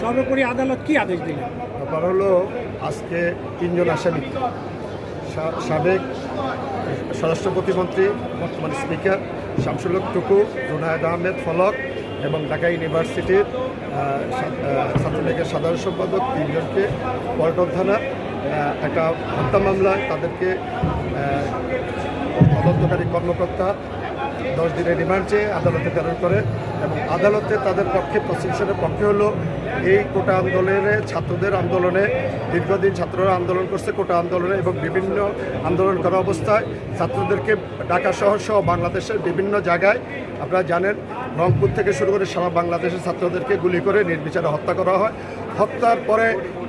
সর্বোপরি আদালত কি আদেশ দিলেন? ব্যাপার হলো, আজকে তিনজন আসামি সাবেক স্বরাষ্ট্র প্রতিমন্ত্রী, বর্তমান স্পিকার শামসুল হক টুকু, জুনায়দ আহমেদ ফলক এবং ঢাকা ইউনিভার্সিটির ছাত্রলীগের সাধারণ সম্পাদক তিনজনকে পল্টন থানা একটা হত্যা মামলায় তাদেরকে তদন্তকারী কর্মকর্তা দশ দিনের রিমান্ড চেয়ে আদালতে প্রেরণ করে এবং আদালতে তাদের পক্ষে প্রসিকিউশনের পক্ষে হলো এই কোটা আন্দোলনে ছাত্রদের আন্দোলনে দীর্ঘদিন ছাত্ররা আন্দোলন করছে, কোটা আন্দোলনে এবং বিভিন্ন আন্দোলন করা অবস্থায় ছাত্রদেরকে ঢাকা শহর সহ বাংলাদেশের বিভিন্ন জায়গায়, আপনারা জানেন, রংপুর থেকে শুরু করে সারা বাংলাদেশের ছাত্রদেরকে গুলি করে নির্বিচারে হত্যা করা হয়। হত্যার পরে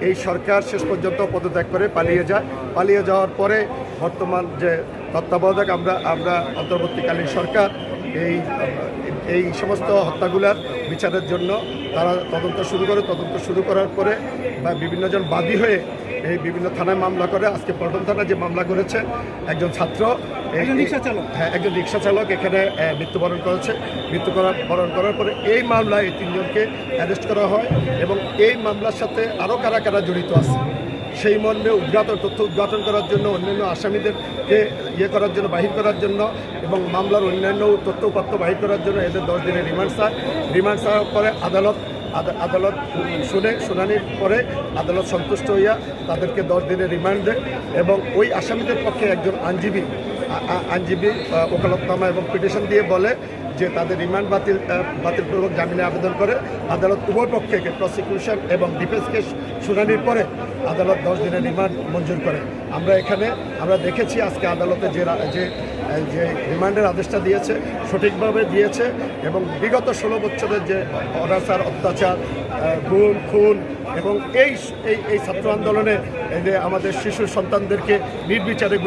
এই সরকার শেষ পর্যন্ত পদত্যাগ করে পালিয়ে যায়। পালিয়ে যাওয়ার পরে বর্তমান যে তত্ত্বাবধায়ক আমরা আমরা অন্তর্বর্তীকালীন সরকার এই এই সমস্ত হত্যাগুলার বিচারের জন্য তারা তদন্ত শুরু করে তদন্ত শুরু করার পরে বা বিভিন্নজন বাদী হয়ে এই বিভিন্ন থানায় মামলা করে। আজকে পল্টন থানায় যে মামলা করেছে একজন ছাত্র একজন রিকশা চালক। হ্যাঁ একজন রিক্সা চালক এখানে মৃত্যুবরণ করেছে। মৃত্যু করার বরণ করার পরে এই মামলায় এই তিনজনকে অ্যারেস্ট করা হয় এবং এই মামলার সাথে আরও কারা কারা জড়িত আছে? সেই মর্মে উদ্ঘাটন, তথ্য উদ্ঘাটন করার জন্য অন্যান্য আসামিদেরকে ইয়ে করার জন্য, বাহির করার জন্য এবং মামলার অন্যান্য তথ্য উপাত্ত বাহির করার জন্য এদের দশ দিনের রিমান্ড চায় রিমান্ড চাওয়ার পরে আদালত আদালত শুনে, শুনানির পরে আদালত সন্তুষ্ট হইয়া তাদেরকে দশ দিনের রিমান্ড দেয় এবং ওই আসামিদের পক্ষে একজন আইনজীবী আইনজীবী ওকালতনামা এবং পিটিশন দিয়ে বলে যে তাদের রিমান্ড বাতিল বাতিলপূর্বক জামিনে আবেদন করে। আদালত উভয় পক্ষকে প্রসিকিউশন এবং ডিফেন্সকে শুনানির পরে আদালত দশ দিনের রিমান্ড মঞ্জুর করে। আমরা এখানে, আমরা দেখেছি আজকে আদালতে যে যে যে রিমান্ডের আদেশটা দিয়েছে, সঠিকভাবে দিয়েছে এবং বিগত ষোলো বছরের যে অনাচার, অত্যাচার গুণ খুন এবং এই এই ছাত্র আন্দোলনে যে আমাদের শিশু সন্তানদেরকে নির্বিচারে